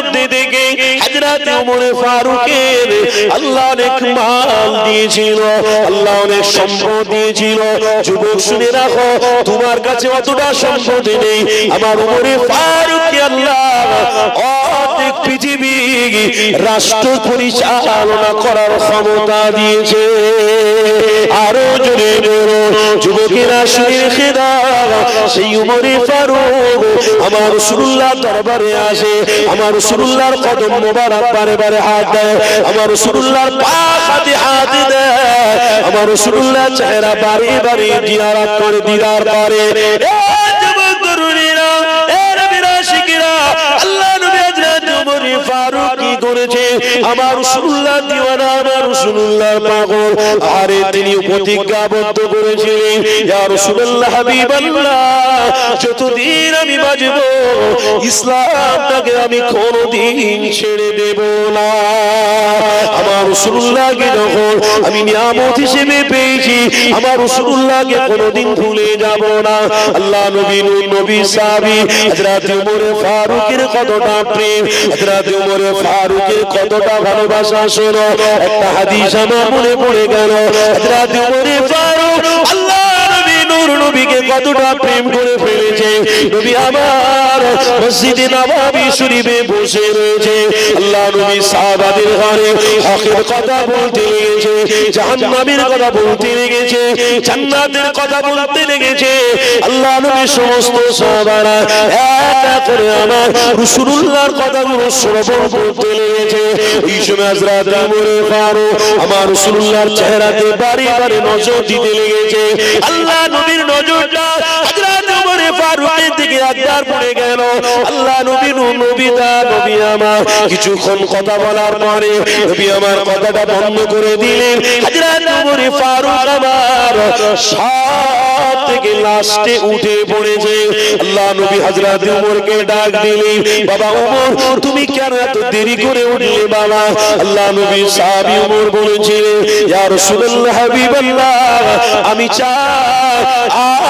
মধ্যে থেকে হাজরাত ওমর ফারুকের আল্লাহ অনেক মাল দিয়েছিল আল্লাহ অনেক সম্পদ দিয়েছিল। যুবক শুনে রাখো, তোমার কাছে অতটা সম্পদ নেই। আমার ওমরে ফারুক আল্লাহ অর্ধেক পৃথিবী রাষ্ট্র পরিচালনা করার ক্ষমতা দিয়েছে। আরও জোরে বলো, যুবকেরা সেই উমরে আমার রসুল্লাহ দরবারে আসে, আমার কদম মোবারক বারে বারে হাত দেয়, আমার রসুল্লাহর পাক হাতে হাত দেয়, আমার চেহারা বারে বারে জিয়ারাত করে দিদার করে ফারুক কি করেছে আমার রাসূলুল্লাহ দিওয়ানা আমার রাসূলুল্লাহ পাগল। আরে, তিনি প্রতিজ্ঞাবদ্ধ করেছিলেন, ইয়া রাসূলুল্লাহ হাবিবাল্লাহ, যতদিন আমি বাঁচব, ইসলামটাকে আমি কোনোদিন ছেড়ে দেব না। আমার রাসূলুল্লাহকে যখন আমি নিয়ামত হিসেবে পেয়েছি, আমার রাসূলুল্লাহকে কোনোদিন ভুলে যাব না। আল্লাহ নবী নবী সাহাবী হযরত ওমর ফারুকের কতটা প্রেম, হযরত ওমর ফারুকের কতটা ভালোবাসা শোনো একটা হাদিস আমার মনে পড়ে গেল। রাত মনে নবী নূর নবীকে কতটা প্রেম করে ফেলেছে। নবী আমার মসজিদে নববী শরীফে বসে রয়েছে। আল্লাহ নবী সাহাবাদের ঘরে হকের কথা বলতে লেগেছে, জাহান্নামের কথা বলতে লেগেছে, জান্নাতের কথা বলতে লেগেছে। আল্লাহ নবী সমস্ত সাহাবারা করে আমার কথাগুলো শ্রবণ করতে লেগেছে। এই সময় হযরত ফারুক আমার চেহারাতে বারে বারে নজর দিতে লেগেছে। আল্লাহ নবীর নজরটা হযরত কিছুক্ষণ কথা বলার পরে নবী আমার কথাটা বন্ধ করে দিলেন। থেকে লাস্টে উঠে পড়েছে। আল্লাহ নবী হযরত ওমরকে ডাক দিলেন, বাবা ওমর, তুমি কেন এত দেরি করে উঠলে বাবা? আল্লাহ নবী সাহাবী ওমর বলেছিলেন, ইয়া রাসূলুল্লাহ হাবিবাল্লাহ, আমি চাই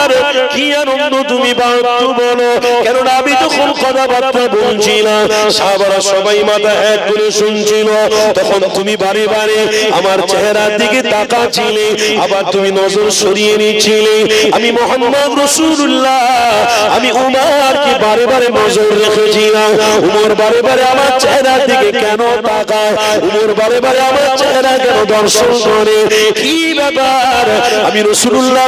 বাবা কি আনন্দ তুমি বাড়তো বলো। কেননা আমি তখন কথাবার্তা বলছিলাম, সাহাবারা সবাই মাথা এক করে শুনছিল। তখন তুমি বারে বারে আমার চেহারার দিকে তাকাচ্ছিলে, আবার তুমি নজর সরিয়ে নিচ্ছিলে। আমি মোহাম্মদ রসুল্লাহ আমি উমারকে বারে বারে নজর রেখেছিলাম। উমর বারে বারে আমার চেহারার দিকে কেন তাকায়? উমর বারে বারে আমার চেহারা কেন দর্শন করে। কি ব্যাপার? আমি রসুল্লাহ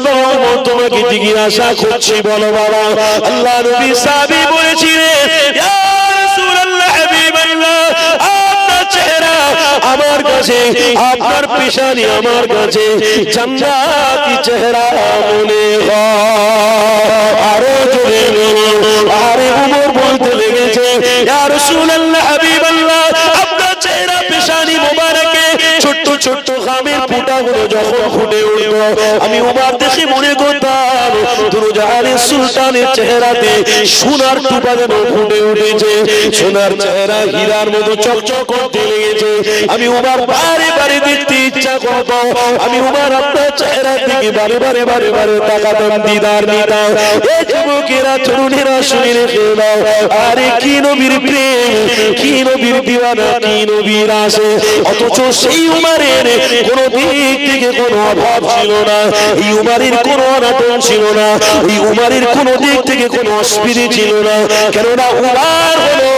তোমাকে জিজ্ঞাসা করছি বলো বাবা। আল্লাহ নবী সাহাবী বলেছিলেন ইয়া রাসূলুল্লাহ হাবিবাল্লাহ আপনার চেহারা আমার কাছে আপনার পেশানি আমার কাছে জান্নাতি চেহারা মনে হয়। আরও জোরে আরে উমর বলতে লেগেছে ইয়া রাসূলুল্লাহ হাবিবাল্লাহ আপনার চেহারা পেশানি মোবারকে ছোট্ট ছোট্ট ঘামের ফোঁটাগুলো যখন ফুটে উঠল আমি উমার দেশে মনে করতাম দুরুজাহানের সুলতানের চেহারাতে সোনার টুপা যেন ফুটে উঠেছে, সোনার চেহারা হীরার মতো চকচক করতে লেগেছে। আমি উমার বারে বারে দেখতে ইচ্ছা করত আমি উমার আপনার চেহারার দিকে বারে বারে বারে বারে তাকাতাম, দিদার নিতাম এ যুবকেরা, তরুণেরা শুনে রেখে দাও, আরে কি নবীর প্রেম, কি নবীর দিওয়ানা, কি নবীর আসে। অথচ সেই উমারের কোন দিক থেকে কোনো অভাব ছিল না, এই উমারের কোনো অনাটন ছিল না, এই উমারের কোন দিক থেকে কোনো অসুবিধে ছিল না। কেননা উমার হলো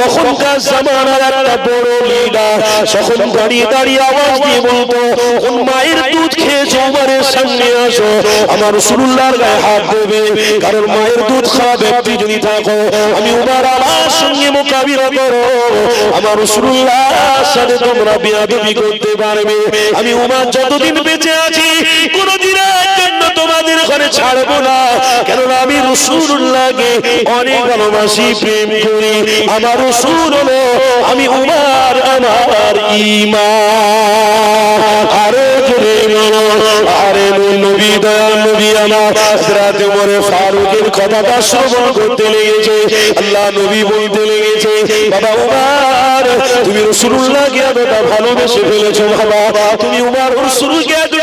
তখনকার জামানার একটা বড় লিডার তখন দাঁড়িয়ে দাঁড়িয়ে আওয়াজ দিয়ে বলতো কোন মায়ের দুধ খেয়েছো উমারের সামনে আসো। আমার রসুল্লাহর গায়ে হাত দেবে, কারণ মায়ের দুধ খাওয়া ব্যক্তি যদি থাকো, আমি উমার আমার সঙ্গে মোকাবিলা করো। আমার রসুল্লাহর সাথে তোমরা বিয়াদবি করতে পারবে। আমি উমার যতদিন বেঁচে আছি কোনদিনের জন্য তোমাদের ঘরে ছাড়বো না। কেননা আমি রসুল্লাহকে অনেক ভালোবাসি, প্রেম করি। আমার রসুল হলো, আমি উমার, আমার ইমান আরও জোরে আরে নবী, দয়াল নবী আমার। হাজরাতে ওমর ফারুকের কথাটা শ্রবণ করতে লেগেছে। আল্লাহ নবী বলতে লেগেছে, বাবা উমার তুমি রাসূলুল্লাহকে এতটা ভালোবেসে ফেলেছো, বাবা। তুমি উমার রাসূলকে এতটা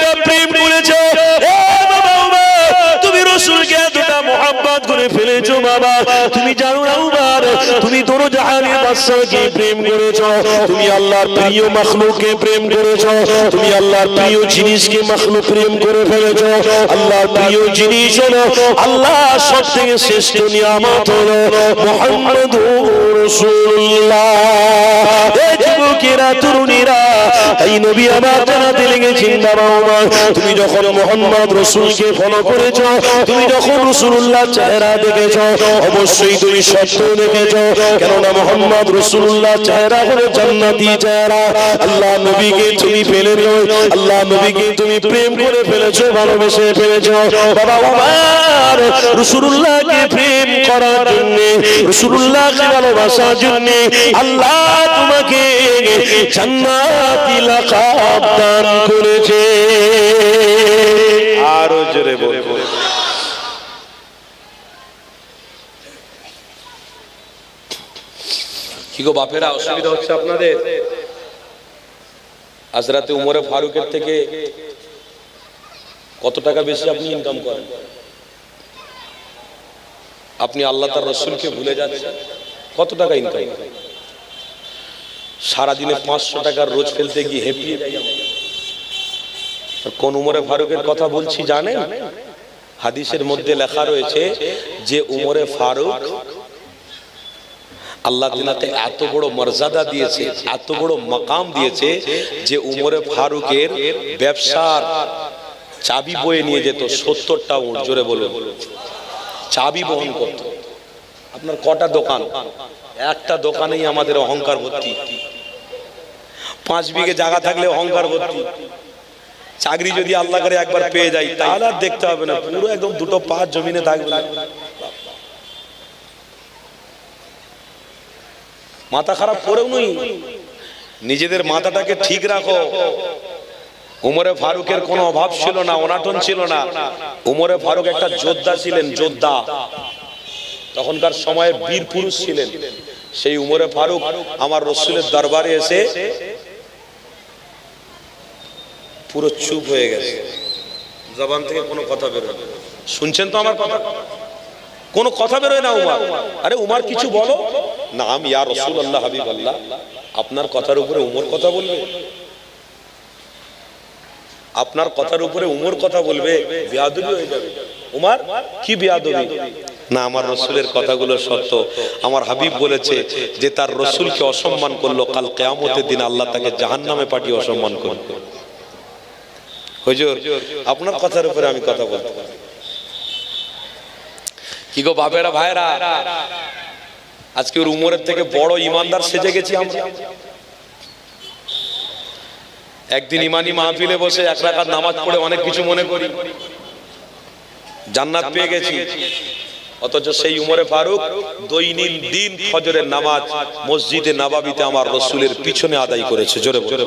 বাবা, তুমি জানো না উমার তুমি দোনো জাহানের বাদশাহকে প্রেম করেছ, তুমি আল্লাহর প্রিয় মখলুককে প্রেম করেছ, তুমি আল্লাহর প্রিয় জিনিসকে মখলুক প্রেম করে ফেলেছো, আল্লাহর প্রিয় জিনিস হলো আল্লাহ সবথেকে শ্রেষ্ঠ নিয়ামত হলো মুহাম্মাদুর রাসূলুল্লাহ। যুবকেরা তরুণীরা এই নবী আমার জানাতে লেগেছেন, বাবা আমার তুমি যখন মোহাম্মদ রসুলকে ফলো করেছ, তুমি যখন রসুল্লাহ চেহারা দেখেছ, অবশ্যই তুমি সত্য দেখেছ, কেননা মোহাম্মদ রসুল্লাহ চেহারা হলো জান্নাতি চেহারা। আল্লাহ নবীকে তুমি ফেলে দিও, আল্লাহ নবীকে তুমি প্রেম করে ফেলেছো, ভালোবেসে ফেলেছো। বাবা আমার রসুল্লাহকে প্রেম করার জন্য রসুল্লাহকে ভালোবাসার জন্য, আল্লাহ তোমাকে জান্নাতি লাকাব দান করেছে। আরও জোরে বলব কি গো বাপেরা, অসুবিধা হচ্ছে আপনাদের? আজ রাতে উমরে ফারুকের থেকে কত টাকা বেশি আপনি ইনকাম করেন? আপনি আল্লাহ তার রসুলকে ভুলে যাচ্ছেন? কত টাকা ইনকাম করেন? সারাদিনে পাঁচশো টাকার রোজ ফেলতে গিয়ে হেপিয়ে। আর কোন উমরে ফারুকের কথা বলছি জানেন? হাদিসের মধ্যে লেখা রয়েছে যে উমরে ফারুক আল্লাহ তিনাকে এত বড় মর্যাদা দিয়েছে এত বড় মাকাম দিয়েছে যে উমরে ফারুকের ব্যবসার চাবি বয়ে নিয়ে যেত সত্তরটা উঁট জোরে বলুন। চাবি বহন করত। আপনার কটা দোকান? একটা দোকানেই আমাদের অহংকার ভর্তি। পাঁচ বিঘে জায়গা থাকলে অহংকার ভর্তি চাকরি যদি আল্লাহ করে একবার পেয়ে যাই, তাহলে আর দেখতে হবে না। পুরো একদম দুটো পাঁচ জমিনে থাকবে। মাথা খারাপ করেও নই। নিজেদের মাথাটাকে ঠিক রাখো। উমরে ফারুকের কোনো অভাব ছিল না, অনাটন ছিল না। উমরে ফারুক একটা যোদ্ধা ছিলেন, যোদ্ধা। তখনকার সময়ে বীর পুরুষ ছিলেন। সেই উমরে ফারুক আমার রসুলের দরবারে এসে পুরো চুপ হয়ে গেছে। জবান থেকে কোনো কথা বেরোয়। শুনছেন তো আমার কথা? কোনো কথা বেরোয় না উমার। আরে উমার কিছু বলো? না আমি ইয়া রসুল আল্লাহ হাবিব আল্লাহ আপনার কথার উপরে উমর কথা বলবে? আপনার কথার উপরে উমর কথা বলবে, বিয়াদবি হয়ে যাবে। উমার, কি বিয়াদবি? না, আমার রসুলের কথাগুলো সত্য। আমার হাবিব বলেছে যে তার রসুলকে অসম্মান করল, কাল কেয়ামতের দিন আল্লাহ তাকে জাহান নামে পাঠিয়ে অসম্মান করবে। হুজুর, আপনার কথার উপরে আমি কথা বলতে কি গো বাপেরা ভাইরা আজকে ওর উমরের থেকে বড় ইমানদার সেজে গেছি আমরা। একদিন ইমানি মাহফিলে বসে এক রাকাত নামাজ পড়ে অনেক কিছু মনে করি। জান্নাত পেয়ে গেছি। অথচ সেই উমরে ফারুক দৈনিক দিন ফজরের নামাজ মসজিদে নাবাবিতে আমার রসুলের পিছনে আদায় করেছে। জোরে জোরে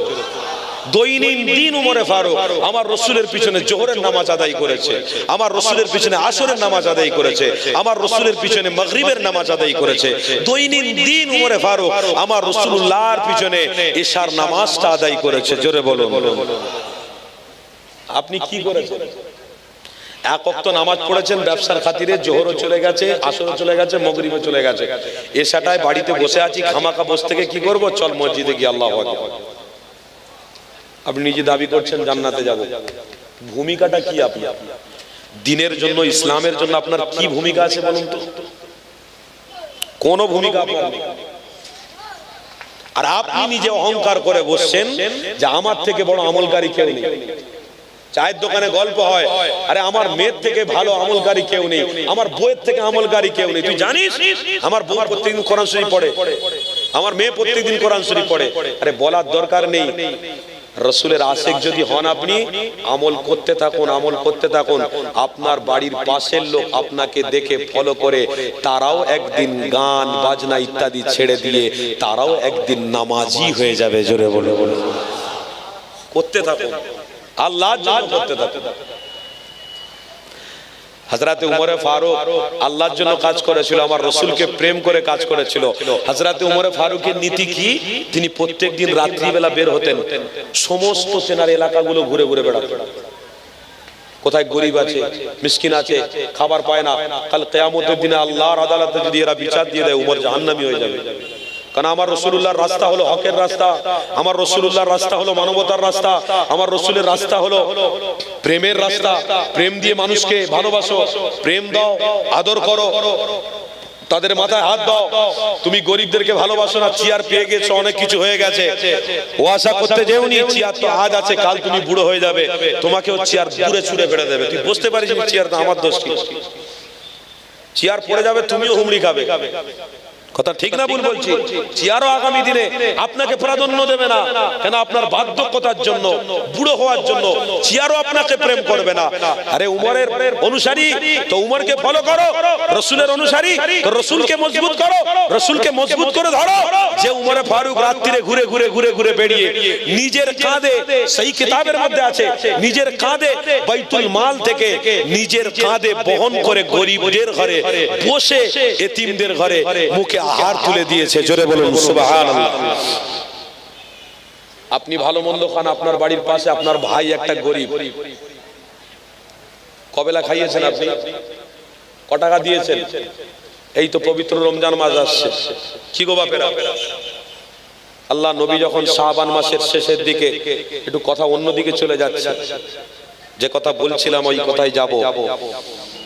দৈনিক দিন উমরে ফারুক। আমার রসুলের পিছনে জোহরের নামাজ আদায় করেছে। আমার রসুলের পিছনে আসরের নামাজ আদায় করেছে। আমার রসুলের পিছনে মগরিবের নামাজ আদায় করেছে। দৈনিক দিন উমরে ফারুক। আমার রসুল্লাহর পিছনে ঈশার নামাজটা আদায় করেছে। জোরে বলুন। আপনি কি করেছেন? এক অক্ত নামাজ পড়েছেন, ব্যবসার খাতিরে জোহরও চলে গেছে, আসরও চলে গেছে, মগরিবও চলে গেছে। এসাটায় বাড়িতে বসে আছি খামাকা বস থেকে কি করব? চল মসজিদে গিয়ে আল্লাহ আপনি নিজে দাবি করছেন জান্নাতে যাব। ভূমিকাটা কি আপনি দিনের জন্য, ইসলামের জন্য আপনার কি ভূমিকা আছে বলুন তো? কোন ভূমিকা আপনার। আর আপনি নিজে অহংকার করে বসছেন যে আমার থেকে বড় আমলকারী কেউ নেই। চায়ের দোকানে গল্প হয়, আরে আমার মেয়ের থেকে ভালো আমলকারী কেউ নেই, আমার বইয়ের থেকে আমলকারী কেউ নেই। তুই জানিস? আমার বউ প্রত্যেকদিন কোরআন শরীফ পড়ে, আমার মেয়ে প্রত্যেকদিন কোরআন শরীফ পড়ে। আরে বলার দরকার নেই। রসুলের আশেক যদি হন আপনি, আমল করতে থাকুন, আমল করতে থাকুন। আপনার বাড়ির পাশের লোক আপনাকে দেখে ফলো করে, তারাও একদিন গান, বাজনা ইত্যাদি ছেড়ে দিয়ে, তারাও একদিন নামাজি হয়ে যাবে, জোরে বলে বলে করতে থাকুন। আল্লাহ করতে থাকুন। হাজরাতে উমরে ফারুক আল্লাহর জন্য কাজ করেছিল, আমার রসুলকে প্রেম করে কাজ করেছিল। হাজরাতে উমরে ফারুকের নীতি কি? তিনি প্রত্যেক দিন রাত্রিবেলা বের হতেন, সমস্ত সেনার এলাকাগুলো ঘুরে ঘুরে বেড়াতেন। কোথায় গরিব আছে, মিসকিন আছে, খাবার পায় না, কাল কেয়ামতের দিনে আল্লাহর আদালতে যদি এরা বিচার দিয়ে দেয়, উমর জাহান্নামি হয়ে যাবে। কারণ আমার রসুল্লাহর রাস্তা হলো হকের রাস্তা, আমার রসুল্লাহর রাস্তা হলো মানবতার রাস্তা, আমার রসুলের রাস্তা হলো প্রেমের রাস্তা, প্রেম দিয়ে মানুষকে ভালোবাসো, প্রেম দাও, আদর করো, তাদের মাথায় হাত দাও, তুমি গরিবদেরকে ভালোবাসো না, চেয়ার পেয়ে গেছো, অনেক কিছু হয়ে গেছে। ও আশা করতে যেওনি, চেয়ার তো আজ আছে, কাল তুমি বুড়ো হয়ে যাবে, তোমাকেও চেয়ার দূরে ছুড়ে ফেলে দেবে। তুই বুঝতে পারিস চেয়ার আমার দোষ চেয়ার পড়ে যাবে, তুমিও হুমড়ি খাবে। কথা ঠিক না ভুল বলছি। চেয়ারও আগামী দিনে আপনাকে প্রাধান্য দেবে না। কেন আপনার বার্ধক্যতার জন্য বুড়ো হওয়ার জন্য চেয়ারও আপনাকে প্রেম করবে না। আরে উমরের অনুসারী তো উমরকে ফলো করো। রসুলের অনুসারী তো রসুলকে মজবুত করো। রসুলকে মজবুত করে ধরো। যে উমরে ফারুক রাত্রিরে ঘুরে ঘুরে ঘুরে ঘুরে বেরিয়ে নিজের কাঁধে সেই কিতাবের মধ্যে আছে নিজের কাঁধে বাইতুল মাল থেকে নিজের কাঁধে বহন করে গরিবদের ঘরে বসে এতিমদের ঘরে মুখে আহার তুলে দিয়েছে, জোরে বলুন আপনি ভালো মন্দ খান, আপনার বাড়ির পাশে আপনার ভাই একটা গরিব। কবেলা খাইয়েছেন আপনি? ক টাকা দিয়েছেন? এই তো পবিত্র রমজান মাস আসছে। কি গো বাপেরা? আল্লাহ নবী যখন শাহবান মাসের শেষের দিকে একটু কথা অন্যদিকে চলে যাচ্ছে। যে কথা বলছিলাম, ওই কথাই যাব।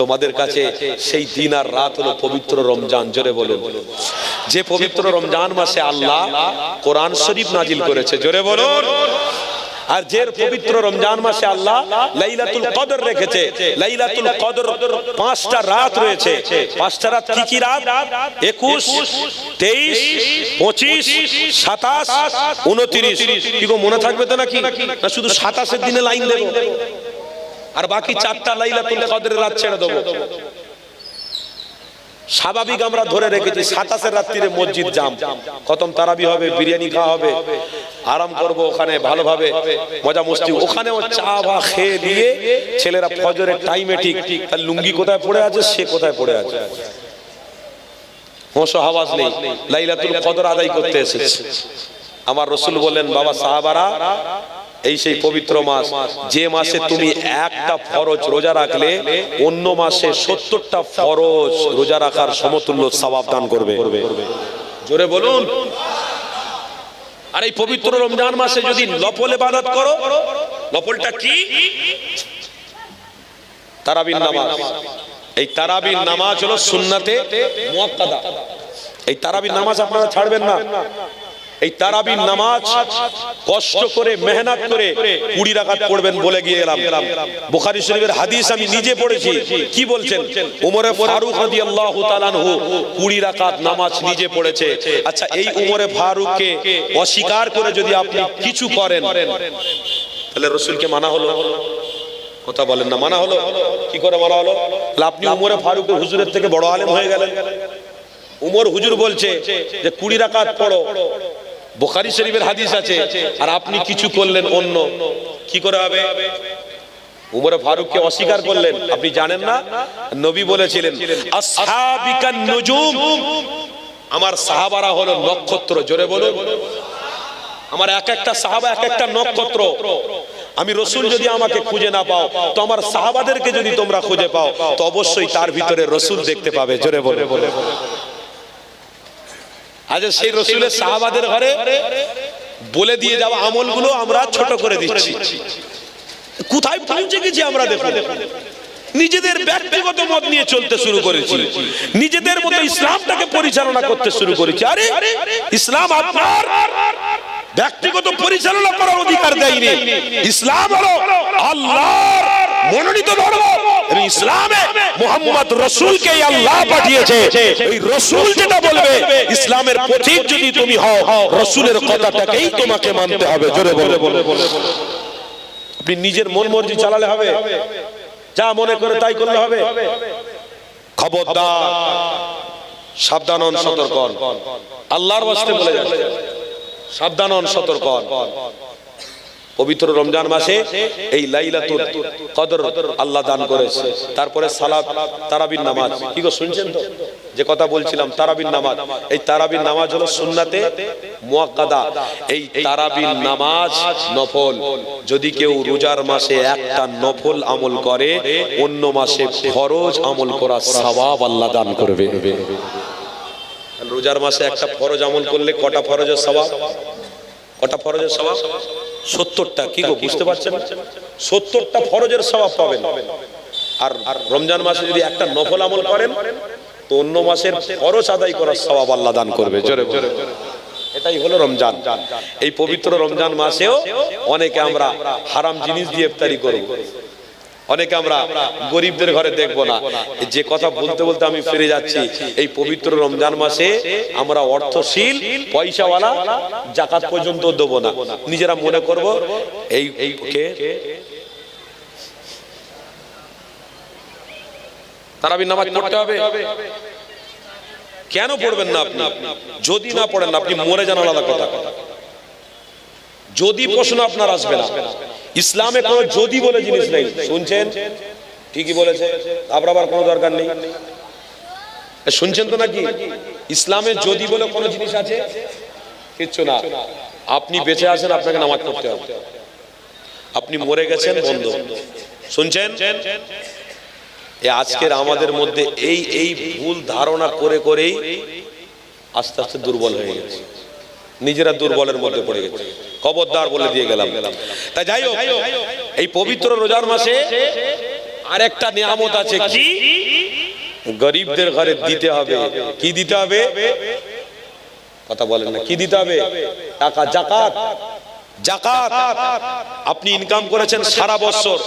তোমাদের কাছে সেই দিন আর রাত হলো পবিত্র রমজান, জোরে বলুন। যে পবিত্র রমজান মাসে আল্লাহ কোরআন শরীফ নাজিল করেছে, জোরে বলুন। আর যে পবিত্র রমজান মাসে আল্লাহ লাইলাতুল কদর রেখেছে, লাইলাতুল কদর পাঁচটা রাত রয়েছে। পাঁচটা রাত কি কি রাত? একুশ, তেইশ, পঁচিশ, সাতাশ, উনত্রিশ। কি গো, মনে থাকবে তো নাকি? না শুধু সাতাশের দিনে লাইন দেবো? আর বাকি চারটা লাইলাতুল কদরের রাত ছেড়ে দেবো। স্বাভাবিক আমরা ধরে রেখেছি সাতাশের রাত্রিরে মসজিদ জাম। খতম তারাবি হবে বিরিয়ানি খাওয়া হবে আরাম করব ওখানে ভালোভাবে মজা মস্তি। ওখানেও চা বা খেয়ে দিয়ে ছেলেরা ফজরের টাইমে ঠিক তার লুঙ্গি কোথায় পড়ে আছে সে কোথায় পড়ে আছে। হোঁস হাওয়াজ নেই লাইলাতুল কদর আদায় করতে এসেছে। আমার রসুল বললেন বাবা সাহাবারা এই সেই পবিত্র মাস, যে মাসে তুমি একটা ফরজ রোজা রাখলে, অন্য মাসে সত্তরটা ফরজ রোজা রাখার সমতুল্য সবাব দান করবে। জোরে বলুন। আর এই পবিত্র রমজান মাসে যদি নফল ইবাদত করো, নফলটা কি? তারাবিন নামাজ। এই তারাবিন নামাজ হলো সুন্নাতে মুয়াক্কাদা। এই তারাবিন নামাজ আপনারা ছাড়বেন না। এই তারাবির নামাজ কষ্ট করে মেহনত করে কুড়ি রাকাত পড়বেন বলে গিয়ে এলাম বুখারী শরীফের হাদিস আমি নিজে পড়েছি। কি বলছেন? উমরে ফারুক রাদিয়াল্লাহু তাআলা আনহু কুড়ি রাকাত নামাজ নিজে পড়েছে। আচ্ছা এই উমরে ফারুককে অস্বীকার করে যদি আপনি কিছু করেন তাহলে রসুলকে মানা হলো। কথা বলেন না মানা হলো। কি করে মানা হলো? তাহলে আপনি উমরে ফারুকের হুজুরের থেকে বড় আলেম হয়ে গেলেন। উমর হুজুর বলছে যে কুড়ি রাকাত পড়ো। বোখারি শরীফের হাদিস আছে, আর আপনি কিছু করলেন অন্য। কি করে হবে? উমর ফারুককে অস্বীকার করলেন। আপনি জানেন না? নবী বলেছিলেন আমার সাহাবারা হলো নক্ষত্র, জোরে বলুন। আমার এক একটা সাহাবা, এক একটা নক্ষত্র। আমি রসুল যদি আমাকে খুঁজে না পাও, তো আমার সাহাবাদেরকে যদি তোমরা খুঁজে পাও, তো অবশ্যই তার ভিতরে রসুল দেখতে পাবে, জোরে বলে বলে আজ সেই রসুলের সাহাবাদের ঘরে বলে দিয়ে যাওয়া আমলগুলো আমরা ছোট করে দিচ্ছি। কোথায় পৌঁছে গেছি আমরা দেখুন। নিজেদের ব্যক্তিগত মত নিয়ে চলতে শুরু করেছি। নিজেদের মতো ইসলামটাকে পরিচালনা করতে শুরু করেছি। আরে ইসলাম আপনার ব্যক্তিগত পরিচালনা করার অধিকার দেয়নি। ইসলাম হলো আল্লাহর মনোনীত ধর্ম। ইসলামে মোহাম্মদ রসুলকে আল্লাহ পাঠিয়েছে। এই রসুল যেটা বলবে, ইসলামের পথিক যদি তুমি হও, রসুলের কথাটাকেই তোমাকে মানতে হবে। জোরে বলে। আপনি নিজের মন মর্জি চালালে হবে। যা মনে করে তাই করলে হবে। খবরদার, সাবধান সতর্ক। আল্লাহর বাস্তে বলে যাচ্ছে। সাবধান সতর্ক। পবিত্র রমজান মাসে এই লাইলাতুল কদর আল্লাহ দান করেছে। তারপরে সালাত, তারাবির নামাজ। কি গো, শুনছেন তো? যে কথা বলছিলাম, তারাবির নামাজ। এই তারাবির নামাজ হলো সুন্নাতে মুয়াক্কাদা। এই তারাবির নামাজ নফল। যদি কেউ রোজার মাসে একটা নফল আমল করে, অন্য মাসে ফরজ আমল করা সওয়াব আল্লাহ দান করবে। রোজার মাসে একটা ফরজ আমল করলে কটা ফরজের সওয়াব? কটা ফরজের স্বভাব সত্তরটা কি গো বুঝতে পারছেন? সত্তরটা ফরজের স্বভাব পাবেন। আর রমজান মাসে যদি একটা নফল আমল করেন তো অন্য মাসের খরচ আদায় করার স্বভাব আল্লাহ দান করবে। জোরে জোরে এটাই হলো রমজান। এই পবিত্র রমজান মাসেও অনেকে আমরা হারাম জিনিস দিয়ে ইফতারি করব অনেকে আমরা গরিবদের ঘরে দেখব না। যে কথা বলতে বলতে আমি ফিরে যাচ্ছি, এই পবিত্র রমজান মাসে আমরা অর্থশীল, পয়সাওয়ালা জাকাত পর্যন্ত দেবো না। নিজেরা মনে করব, এই কে? তারাবির নামাজ পড়তে হবে? কেন পড়বেন না আপনি? যদি না পড়েন আপনি মরে যান আলাদা কথা। যদি প্রশ্ন আপনার আসবে না। ইসলামে কোনো যদি বলে জিনিস নেই। শুনছেন? ঠিকই বলেছে। আপনার আবার কোনো দরকার নেই। শুনছেন তো নাকি? ইসলামে যদি বলে কোনো জিনিস আছে কিচ্ছু না। আপনি বেঁচে আছেন আপনাকে নামাজ পড়তে হবে। আপনি মরে গেছেন বন্ধ। শুনছেন? এ আজকের আমাদের মধ্যে এই এই ভুল ধারণা করে করেই আস্তে আস্তে দুর্বল হয়ে গেছে। নিজেরা দুর্বলের মধ্যে পড়ে গেছে। খবরদার বলে দিয়ে গেলাম। তাই যাই হোক, এই পবিত্র রোজার মাসে আরেকটা নিয়ামত আছে কি? গরিবদের ঘরে দিতে হবে। কি দিতে হবে? কথা বলেন না, কি দিতে হবে? টাকা, জাকাত। আপনি ইনকাম করেছেন সারা বছর।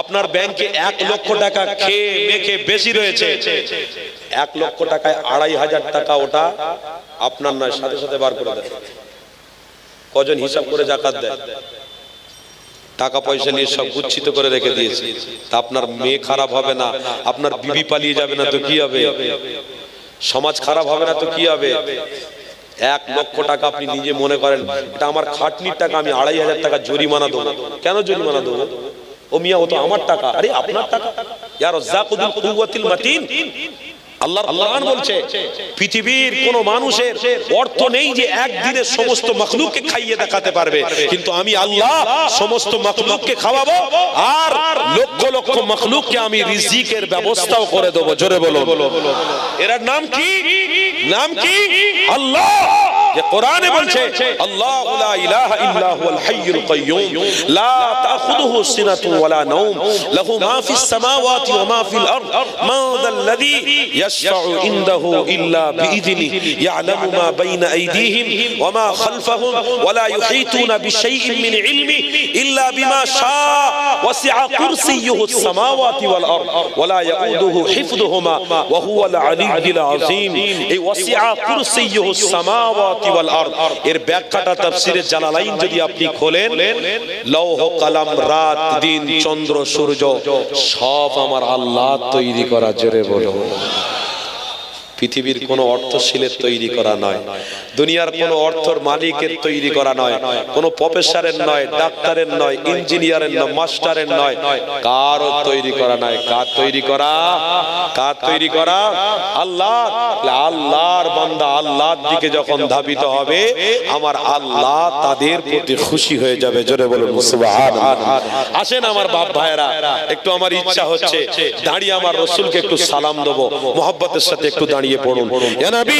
আপনার ব্যাংকে এক লক্ষ টাকা খেয়ে মেখে বেশি রয়েছে। এক লক্ষ টাকায় আড়াই হাজার টাকা ওটা আপনার নয়, সাথে সাথে বার করে দেয় কজন হিসাব করে জাকাত দেয়? টাকা পয়সা নিয়ে সব গুচ্ছিত করে রেখে দিয়েছে। তা আপনার মেয়ে খারাপ হবে না? আপনার বিবি পালিয়ে যাবে না তো কি হবে? সমাজ খারাপ হবে না তো কি হবে? এক লক্ষ টাকা আপনি নিজে মনে করেন, এটা আমার খাটনির টাকা, আমি আড়াই হাজার টাকা জরিমানা দেবো। কেন জরিমানা দেবো? ও মিয়া, ও তো আমার টাকা। আরে, আপনার টাকা। ইয়ার কুওয়াতিল মাতিন। আল্লাহর কোরআন বলছে পৃথিবীর কোন মানুষের অর্থ নেই যে একদিনে সমস্ত মখলুককে খাইয়ে দেখাতে পারবে। কিন্তু আমি আল্লাহ সমস্ত মখলুককে খাওয়াবো আর লক্ষ লক্ষ মখলুককে আমি রিজিকের ব্যবস্থাও করে দেবো। জোরে বলো এর নাম কি? নাম কি? আল্লাহ! قرآن بلچے اللہ لا الہ الا هو الحی القیوم لا تأخذه سنة ولا نوم. له ما في السماوات وما في الأرض. من ذا الذي يشفع عنده إلا بإذنه. يعلم ما بين أيديهم وما خلفهم ولا يحيطون بشيء من علمه إلا بما شاء وسع كرسيه السماوات والأرض. ولا يؤوده حفظهما وهو العلي العظيم. إيه، إيه، وسع كرسيه السماوات والأرض এর ব্যাখ্যাটা তাফসিরে জালালাইন যদি আপনি খোলেন, লৌহ কালাম, রাত, দিন, চন্দ্র, সূর্য, সব আমার আল্লাহ তৈরি করা, জোরে বলো পৃথিবীর কোনো অর্থশীলের তৈরি করা নয়। দুনিয়ার কোনো অর্থর মালিকের তৈরি করা নয়। কোনো প্রফেসরের নয়, ডাক্তারের নয়, ইঞ্জিনিয়ারের নয়, মাস্টারের নয়। কারও তৈরি করা নয়। কার তৈরি করা? কার তৈরি করা? আল্লাহ। আল্লাহর বান্দা আল্লাহর দিকে যখন ধাবিত হবে, আমার আল্লাহ তাদের প্রতি খুশি হয়ে যাবে। জোরে বলুন আসেন আমার বাপ ভাইরা একটু আমার ইচ্ছা হচ্ছে, দাঁড়িয়ে আমার রসুলকে একটু সালাম দেবো, মোহাব্বতের সাথে একটু দাঁড়িয়ে পড়ুন। ইয়া নবী